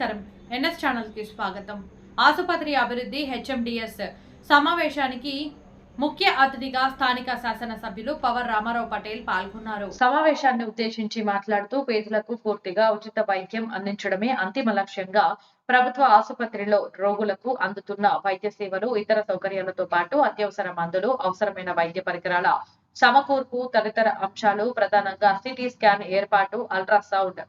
నమస్కారం. ఎన్ఎస్ ఛానల్కి స్వాగతం. ఆసుపత్రి అభివృద్ధి హెచ్ఎండిఎస్ సమావేశానికి ముఖ్య అతిథిగా స్థానిక శాసనసభ్యులు పవర్ రామారావు పటేల్ పాల్గొన్నారు. సమావేశాన్ని ఉద్దేశించి మాట్లాడుతూ పేదలకు పూర్తిగా ఉచిత వైద్యం అందించడమే అంతిమ లక్ష్యంగా ప్రభుత్వ ఆసుపత్రిలో రోగులకు అందుతున్న వైద్య సేవలు ఇతర సౌకర్యాలతో పాటు అత్యవసర మందులు అవసరమైన వైద్య పరికరాల సమకూర్పు తదితర అంశాలు ప్రధానంగా సిటీ స్కాన్ ఏర్పాటు అల్ట్రాసౌండ్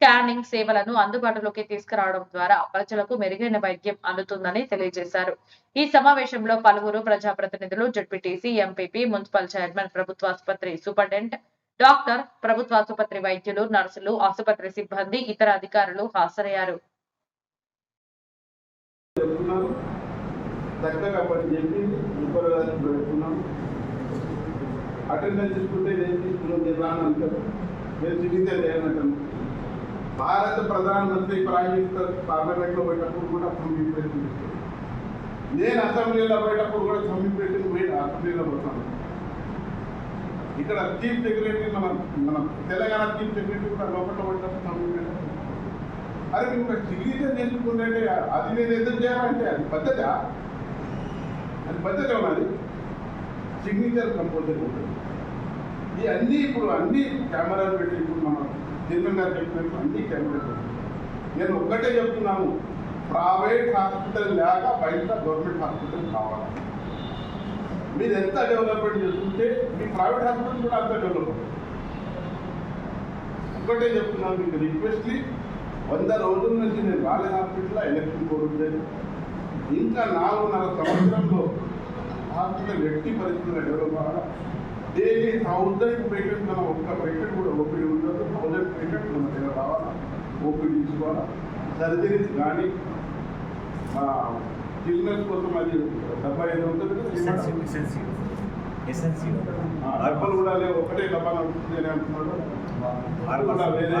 స్కానింగ్ సేవలను అందుబాటులోకి తీసుకురావడం ద్వారా ప్రజలకు మెరుగైన వైద్యం అందుతుందని తెలియజేశారు. ఈ సమావేశంలో పలువురు ప్రజాప్రతినిధులు జడ్పీటీసీ ఎంపీపీ మున్సిపల్ చైర్మన్ ప్రభుత్వ ఆసుపత్రి సూపరింటెండెంట్ డాక్టర్ ప్రభుత్వ ఆసుపత్రి వైద్యులు నర్సులు ఆసుపత్రి సిబ్బంది ఇతర అధికారులు హాజరయ్యారు. అటెండెన్స్ తీసుకుంటే నేను తీసుకున్నాను నిర్వహణ అంటారు నేను చికిత్స చేయాలంటాను భారత ప్రధానమంత్రి ప్రైమ్ మినిస్టర్ పార్లమెంట్లో పోయేటప్పుడు కూడా తొమ్మిది పెట్టింది నేను అసెంబ్లీలో పోయేటప్పుడు కూడా తొమ్మిది పెట్టింది పోయి అసెంబ్లీలో పోతాను. ఇక్కడ చీఫ్ సెక్రటరీ మన మన తెలంగాణ చీఫ్ సెక్రటరీ కూడా లోపల పోయేటప్పుడు తొమ్మిది పెట్టింది అరే మీరు ఒక సిగ్నేచర్ నేర్చుకుంటే అది నేను ఎదురు చేయాలంటే అది పద్ధత? అది పద్ధతి ఉన్నది. సిగ్నేచర్ కంపల్సరీ ఉంటుంది. ఇది అన్నీ ఇప్పుడు అన్ని కెమెరాలు పెట్టి ఇప్పుడు మనం చైర్మన్ గారు చెప్పినట్టు అన్ని కెమెరాలు నేను ఒక్కటే చెప్తున్నాను ప్రైవేట్ హాస్పిటల్ లేక బయట గవర్నమెంట్ హాస్పిటల్ కావాలి. మీరు ఎంత డెవలప్మెంట్ చేస్తుంటే మీ ప్రైవేట్ హాస్పిటల్ కూడా అంత డెవలప్. ఒక్కటే చెప్తున్నాను మీకు రిక్వెస్ట్లీ వంద రోజుల నుంచి నేను రాలే హాస్పిటల్లో ఎలక్షన్ కోరుతుంది ఇంకా నాలుగున్నర సంవత్సరంలో హాస్పిటల్ ఎట్టి పరిస్థితుల్లో డెవలప్ అవ్వాలి? డైలీ థౌజండ్ పేషెంట్ మన ఒక్క పేషెంట్ కూడా ఓపీడీ ఉండదు థౌజండ్ పేషెంట్ మన దగ్గర రావాలా? ఓపీడీ తీసుకోవాలా? సర్జరీస్ కానీ చిల్డ్రన్స్ కోసం అది డెబ్బై ఐదు ఉంటుంది డబ్బులు కూడా లేవు ఒకటే డబ్బా నడుస్తుంది అని అంటున్నాడు. కూడా వేరే